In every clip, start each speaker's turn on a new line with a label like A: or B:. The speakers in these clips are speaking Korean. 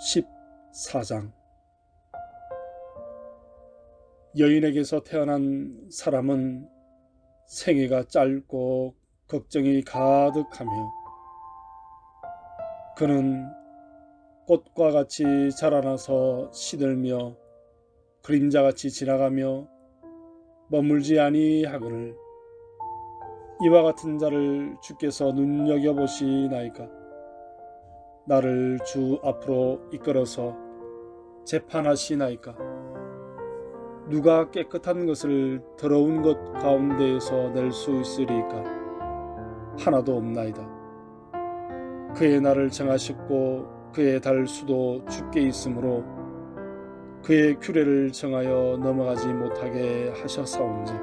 A: 14장. 여인에게서 태어난 사람은 생애가 짧고 걱정이 가득하며 그는 꽃과 같이 자라나서 시들며 그림자같이 지나가며 머물지 아니하거늘 이와 같은 자를 주께서 눈여겨보시나이까 나를 주 앞으로 이끌어서 재판하시나이까? 누가 깨끗한 것을 더러운 것 가운데에서 낼 수 있으리까? 하나도 없나이다. 그의 날을 정하셨고 그의 달 수도 주께 있으므로 그의 규례를 정하여 넘어가지 못하게 하셨사온즉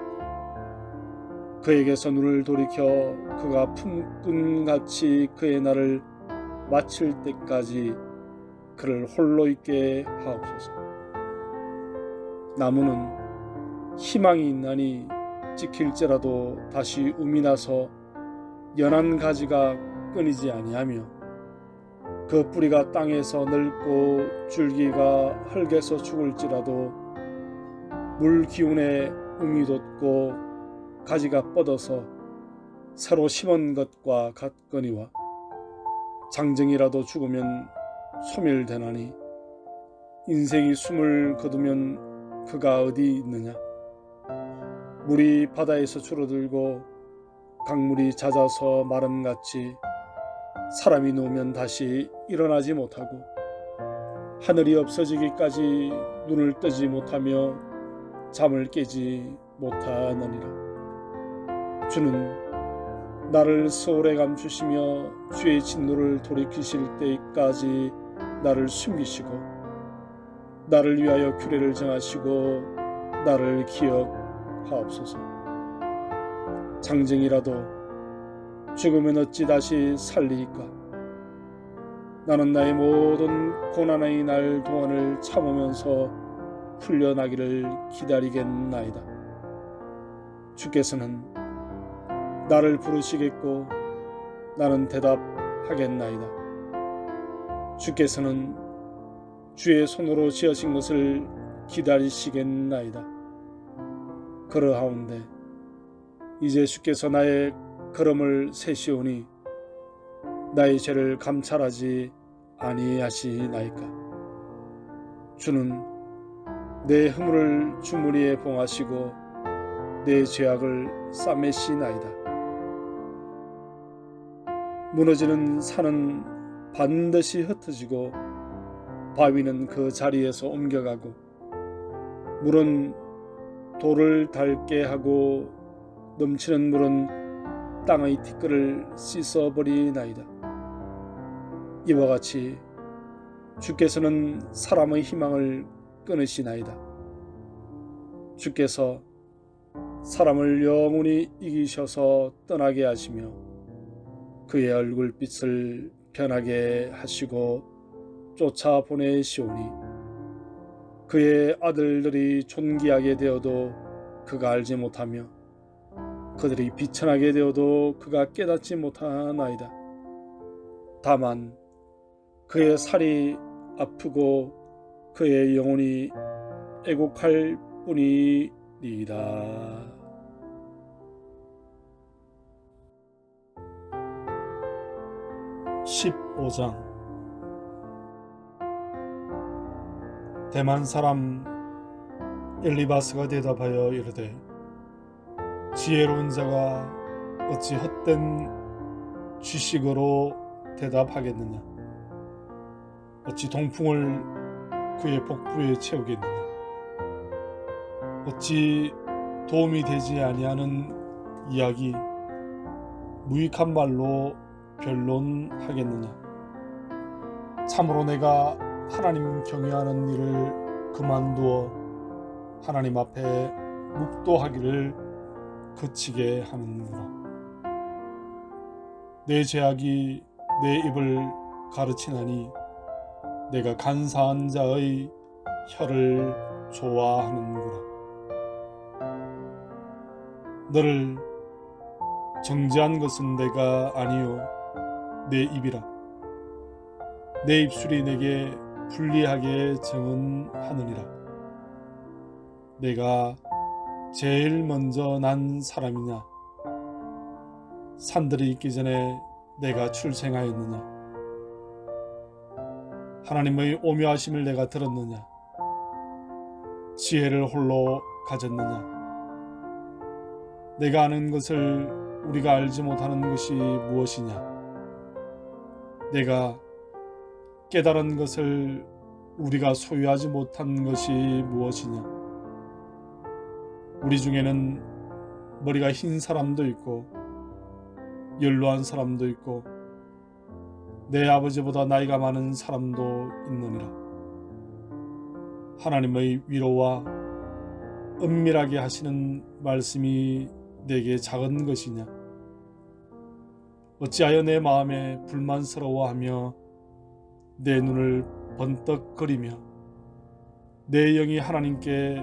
A: 그에게서 눈을 돌이켜 그가 품꾼같이 그의 날을 마칠 때까지 그를 홀로 있게 하옵소서. 나무는 희망이 있나니 지킬지라도 다시 um이 나서 연한 가지가 끊이지 아니하며 그 뿌리가 땅에서 늙고 줄기가 흙에서 죽을지라도 물 기운에 um이 돋고 가지가 뻗어서 새로 심은 것과 같거니와 장정이라도 죽으면 소멸되나니 인생이 숨을 거두면 그가 어디 있느냐? 물이 바다에서 줄어들고 강물이 잦아서 마름같이 사람이 누우면 다시 일어나지 못하고 하늘이 없어지기까지 눈을 뜨지 못하며 잠을 깨지 못하느니라. 주는 나를 소홀에 감추시며 주의 진노를 돌이키실 때까지 나를 숨기시고 나를 위하여 규례를 정하시고 나를 기억하옵소서. 장정이라도 죽으면 어찌 다시 살리이까? 나는 나의 모든 고난의 날 동안을 참으면서 풀려나기를 기다리겠나이다. 주께서는 나를 부르시겠고 나는 대답하겠나이다. 주께서는 주의 손으로 지어진 것을 기다리시겠나이다. 그러하온데 이제 주께서 나의 걸음을 세시오니 나의 죄를 감찰하지 아니하시나이까. 주는 내 허물을 주머니에 봉하시고 내 죄악을 싸매시나이다. 무너지는 산은 반드시 흩어지고 바위는 그 자리에서 옮겨가고 물은 돌을 닳게 하고 넘치는 물은 땅의 티끌을 씻어버리나이다. 이와 같이 주께서는 사람의 희망을 끊으시나이다. 주께서 사람을 영원히 이기셔서 떠나게 하시며 그의 얼굴빛을 변하게 하시고 쫓아 보내시오니 그의 아들들이 존귀하게 되어도 그가 알지 못하며 그들이 비천하게 되어도 그가 깨닫지 못하나이다. 다만 그의 살이 아프고 그의 영혼이 애곡할 뿐이니이다. 15장. 대만 사람 엘리바스가 대답하여 이르되 지혜로운 자가 어찌 헛된 지식으로 대답하겠느냐? 어찌 동풍을 그의 복부에 채우겠느냐? 어찌 도움이 되지 아니하는 이야기 무익한 말로 변론하겠느냐? 참으로 내가 하나님 경외하는 일을 그만두어 하나님 앞에 묵도하기를 그치게 하는구나. 내 죄악이 내 입을 가르치나니 내가 간사한 자의 혀를 좋아하는구나. 너를 정죄한 것은 내가 아니요 내 입이라 내 입술이 내게 불리하게 증언하느니라. 내가 제일 먼저 난 사람이냐? 산들이 있기 전에 내가 출생하였느냐? 하나님의 오묘하심을 내가 들었느냐? 지혜를 홀로 가졌느냐? 내가 아는 것을 우리가 알지 못하는 것이 무엇이냐? 내가 깨달은 것을 우리가 소유하지 못한 것이 무엇이냐? 우리 중에는 머리가 흰 사람도 있고 연로한 사람도 있고 내 아버지보다 나이가 많은 사람도 있느니라. 하나님의 위로와 은밀하게 하시는 말씀이 내게 작은 것이냐? 어찌하여 내 마음에 불만스러워하며 내 눈을 번떡거리며 내 영이 하나님께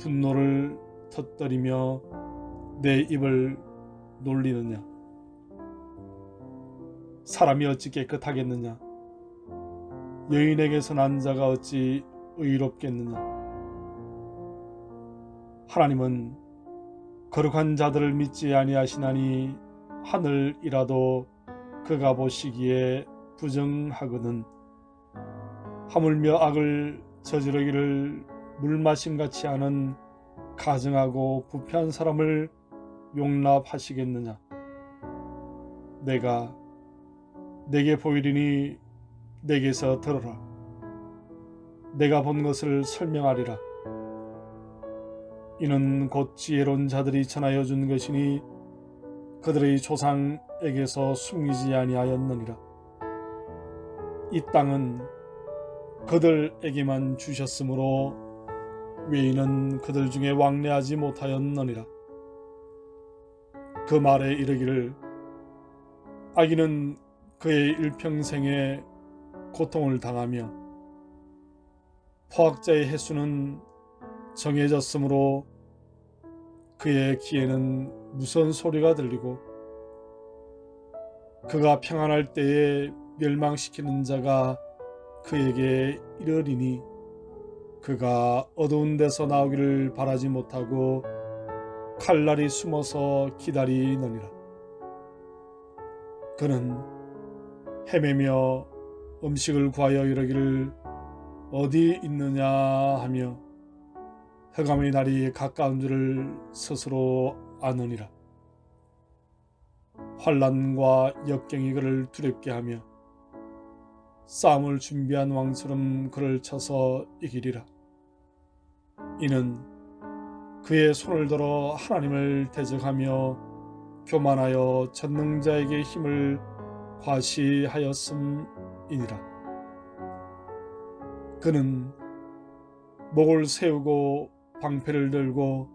A: 분노를 터뜨리며 내 입을 놀리느냐? 사람이 어찌 깨끗하겠느냐? 여인에게서 난 자가 어찌 의롭겠느냐? 하나님은 거룩한 자들을 믿지 아니하시나니 하늘이라도 그가 보시기에 부정하거든. 하물며 악을 저지르기를 물마심 같이 하는 가증하고 부패한 사람을 용납하시겠느냐? 내가 내게 보이리니 내게서 들어라. 내가 본 것을 설명하리라. 이는 곧 지혜로운 자들이 전하여 준 것이니 그들의 조상에게서 숨기지 아니하였느니라. 이 땅은 그들에게만 주셨으므로 외인은 그들 중에 왕래하지 못하였느니라. 그 말에 이르기를 아기는 그의 일평생에 고통을 당하며 포악자의 횟수는 정해졌으므로 그의 귀에는 무서운 소리가 들리고 그가 평안할 때에 멸망시키는 자가 그에게 이르리니 그가 어두운 데서 나오기를 바라지 못하고 칼날이 숨어서 기다리느니라. 그는 헤매며 음식을 구하여 이르기를 어디 있느냐 하며 흑암의 날이 가까운 줄을 스스로 아느니라. 환란과 역경이 그를 두렵게 하며 싸움을 준비한 왕처럼 그를 쳐서 이기리라. 이는 그의 손을 들어 하나님을 대적하며 교만하여 전능자에게 힘을 과시하였음이니라. 그는 목을 세우고 방패를 들고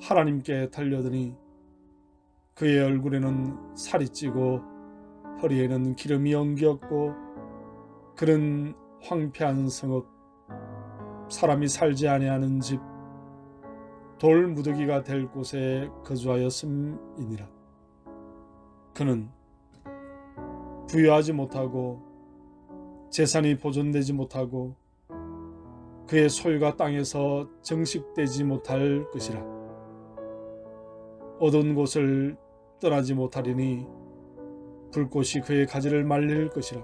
A: 하나님께 달려드니 그의 얼굴에는 살이 찌고 허리에는 기름이 엉겼고 그는 황폐한 성읍 사람이 살지 아니하는 집 돌 무더기가 될 곳에 거주하였음이니라 그는 부유하지 못하고 재산이 보존되지 못하고 그의 소유가 땅에서 정식되지 못할 것이라. 어두운 곳을 떠나지 못하리니 불꽃이 그의 가지를 말릴 것이라.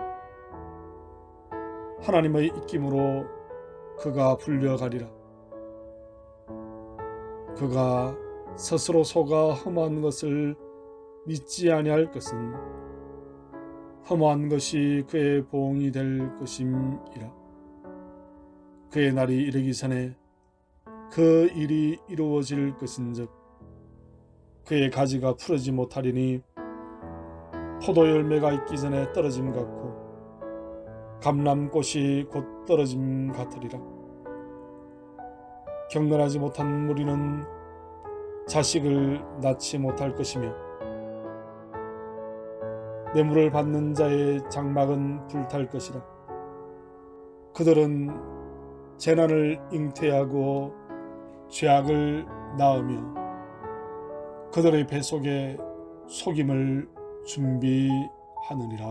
A: 하나님의 입김으로 그가 불려가리라. 그가 스스로 속아 험한 것을 믿지 아니할 것은 험한 것이 그의 보응이 될 것임이라. 그의 날이 이르기 전에 그 일이 이루어질 것인즉 그의 가지가 풀어지 못하리니 포도 열매가 있기 전에 떨어짐 같고 감람꽃이 곧 떨어짐 같으리라. 경건하지 못한 무리는 자식을 낳지 못할 것이며 뇌물을 받는 자의 장막은 불탈 것이라. 그들은 재난을 잉태하고 죄악을 낳으며 그들의 뱃속에 속임을 준비하느니라.